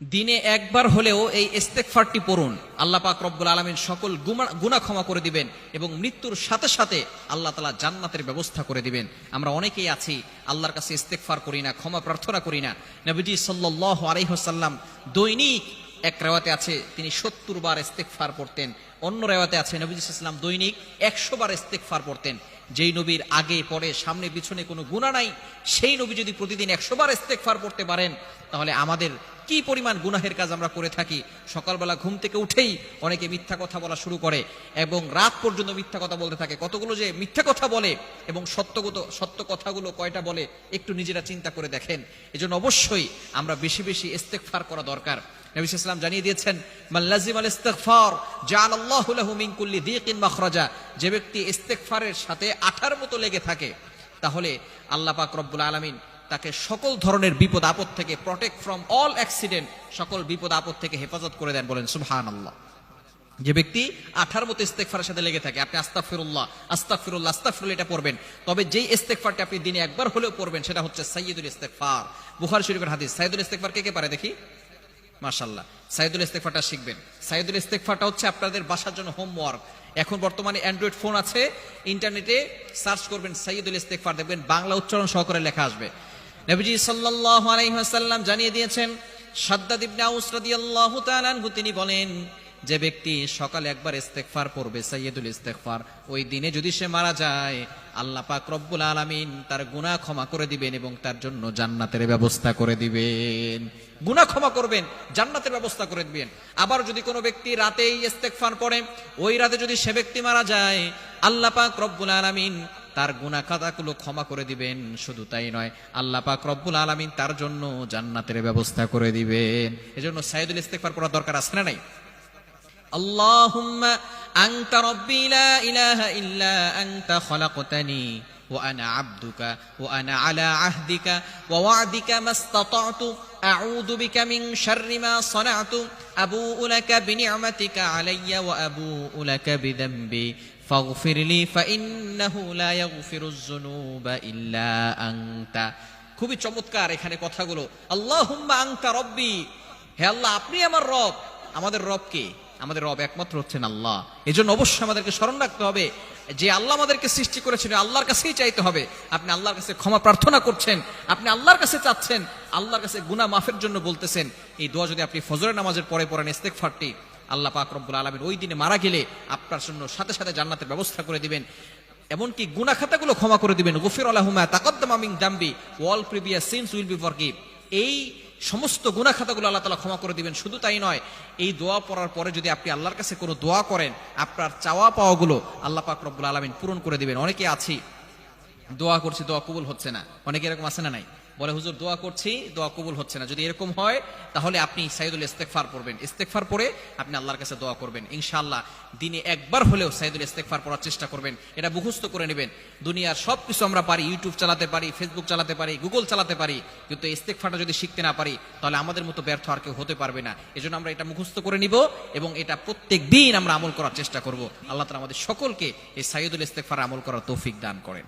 দিনে একবার হলেও এই ইস্তেকফারটি পড়ুন। আল্লাহ পাক রব্বুল আলমিন সকল গুনাহ ক্ষমা করে দিবেন এবং মৃত্যুর সাথে সাথে আল্লাহ তালা জান্নাতের ব্যবস্থা করে দিবেন। আমরা অনেকেই আছি, আল্লাহর কাছে ইস্তেকফার করি না, ক্ষমা প্রার্থনা করি না। নবীজি সাল্লাহ আলাইহসাল্লাম দৈনিক এক রেওয়াতে আছে, তিনি সত্তর বার ইস্তেকফার পড়তেন। অন্য রেওয়াতে আছে, নবীজি ইসলাম দৈনিক একশো বার ইস্তেকফার পড়তেন। যেই নবীর আগে, পরে, সামনে, পিছনে কোনো গুণা নাই, সেই নবী যদি প্রতিদিন একশো বার ইস্তেকফার করতে পারেন, তাহলে আমাদের কি পরিমাণ গুনাহের কাজ আমরা করে থাকি? সকালবেলা ঘুম থেকে উঠেই অনেকে মিথ্যা কথা বলা শুরু করে এবং রাত পর্যন্ত মিথ্যা কথা বলতে থাকে। কতগুলো যে মিথ্যা কথা বলে এবং সত্যগত, সত্য কথাগুলো কয়টা বলে, একটু নিজেরা চিন্তা করে দেখেন। এজন্য অবশ্যই আমরা বেশি বেশি ইস্তেকফার করা দরকার। যে ব্যক্তি ইস্তেগফারের সাথে আঠার মতো লেগে থাকে, তাহলে আল্লাহ পাক রব্বুল আলামিন তাকে সকল ধরনের বিপদ আপদ থেকে প্রটেক্ট ফ্রম অল অ্যাক্সিডেন্ট সকল বিপদ আপদ থেকে হেফাজত করে দেন বলেন, সুবহানাল্লাহ। যে ব্যক্তি আঠার মতো ইস্তেকফারের সাথে লেগে থাকে, আপনি আস্তাফিরুল্লাহ আস্তাফিরুল্লাহ আস্তাফিরুল্লাহ এটা পড়বেন। তবে যেই ইস্তেকফারটা আপনি দিনে একবার হলেও পড়বেন, সেটা হচ্ছে সাইয়্যিদুল ইস্তেকফার বুখারী শরীফের হাদিস, সাইয়্যিদুল ইস্তেকফার কে কে পারে দেখি? মাশাল্লাহ সাইদুল ইস্তেকফাটা শিখবেন। সাইদুল ইস্তেকফাটা হচ্ছে আপনাদের বাসার জন্য হোমওয়ার্ক। এখন বর্তমানে অ্যান্ড্রয়েড ফোন আছে, ইন্টারনেটে সার্চ করবেন সাইদুল ইস্তেকফার দেখবেন বাংলা উচ্চারণ সহকারে লেখা আসবে। নবীজি সাল্লাল্লাহু আলাইহি ওয়াসাল্লাম জানিয়ে দিয়েছেন, সাদ্দাদ ইবনে আউস রাদিয়াল্লাহু তাআলা তিনি বলেন যে ব্যক্তি সকালে একবার ইস্তেকফার পড়বে সাইয়দুল ইস্তেকফার ওই দিনে যদি সে মারা যায়, আল্লাহ পাক রব্বুল আলামিন তার গুনাহ ক্ষমা করে দিবেন এবং তার জন্য জান্নাতের ব্যবস্থা করে দিবেন। গুনাহ ক্ষমা করবেন, জান্নাতের ব্যবস্থা করে দিবেন। আবার যদি কোনো ব্যক্তি রাতেই ইস্তেকফার পড়ে, ওই রাতে যদি সে ব্যক্তি মারা যায়, আল্লাহ পাক রব্বুল আলামিন তার গুনাহ খাতাগুলো ক্ষমা করে দিবেন। শুধু তাই নয়, আল্লাহ পাক রব্বুল আলামিন তার জন্য জান্নাতের ব্যবস্থা করে দিবেন। এজন্য সাইদুল ইস্তেকফার পড়ার দরকার না নাই? اللهم أنت ربي لا إله إلا أنت خلقتني وأنا عبدك وأنا على عهدك ووعدك ما استطعت أعوذ بك من شر ما صنعت أبوء لك بنعمتك علي وأبوء لك بذنبي فاغفر لي فإنه لا يغفر الذنوب إلا أنت খুবই চমৎকার এখানে কথাগুলো আল্লাহুম্মা আংতা রব্বি হে আল্লাহ আপনি আমার রব আমাদের রব কে আমাদের রব একমাত্র হচ্ছেন আল্লাহ। এই জন্য অবশ্যই আমাদেরকে স্মরণ রাখতে হবে যে আল্লাহ আমাদেরকে সৃষ্টি করেছেন, আল্লাহর কাছেই চাইতে হবে। আপনি আল্লাহর কাছে ক্ষমা প্রার্থনা করছেন, আপনি আল্লাহর কাছে চাচ্ছেন, আল্লাহর কাছে গুনা মাফের জন্য বলতেছেন। এই দোয়া যদি আপনি ফজরের নামাজের পরে পড়েন, ইস্তেগফারটি আল্লাহ পাক রব্বুল আলামিন ওই দিনে মারা গেলে আপনার জন্য সাথে সাথে জান্নাতের ব্যবস্থা করে দিবেন। এমনকি গুনা খাতাগুলো ক্ষমা করে দিবেন। গফির আলাহুমা তাকদ্দাম আমিন দাম্বি, ওয়াল previous sins will be forgive. এই সমস্ত গুণা খাতাগুলো আল্লাহ তালা ক্ষমা করে দিবেন। শুধু তাই নয়, এই দোয়া পড়ার পরে যদি আপনি আল্লাহর কাছে কোনো দোয়া করেন, আপনার চাওয়া পাওয়াগুলো আল্লাহ পাক রব্বুল আলমিন পূরণ করে দিবেন। অনেকে আছি, দোয়া করছি, দোয়া কবুল হচ্ছে না। অনেকে এরকম আছে না নাই? বলে, হুজুর, দোয়া করছি, দোয়া কবুল হচ্ছে না। যদি এরকম হয়, তাহলে আপনি সাইদুল ইস্তেকফার পড়বেন। ইস্তেকফার পরে আপনি আল্লাহর কাছে দোয়া করবেন। ইনশাআল্লাহ, দিনে একবার হলেও সাইদুল ইস্তেকফার পড়ার চেষ্টা করবেন। এটা মুখস্থ করে নেবেন। দুনিয়ার সব কিছু আমরা পারি ইউটিউব চালাতে পারি ফেসবুক চালাতে পারি গুগল চালাতে পারি। কিন্তু ইস্তেকফারটা যদি শিখতে না পারি, তাহলে আমাদের মতো ব্যর্থ আর কেউ হতে পারবে না। এজন্য আমরা এটা মুখস্থ করে নিব এবং এটা প্রত্যেক দিন আমরা আমল করার চেষ্টা করব। আল্লাহ তালা আমাদের সকলকে এই সাইদুল ইস্তেকফার আমল করার তৌফিক দান করেন।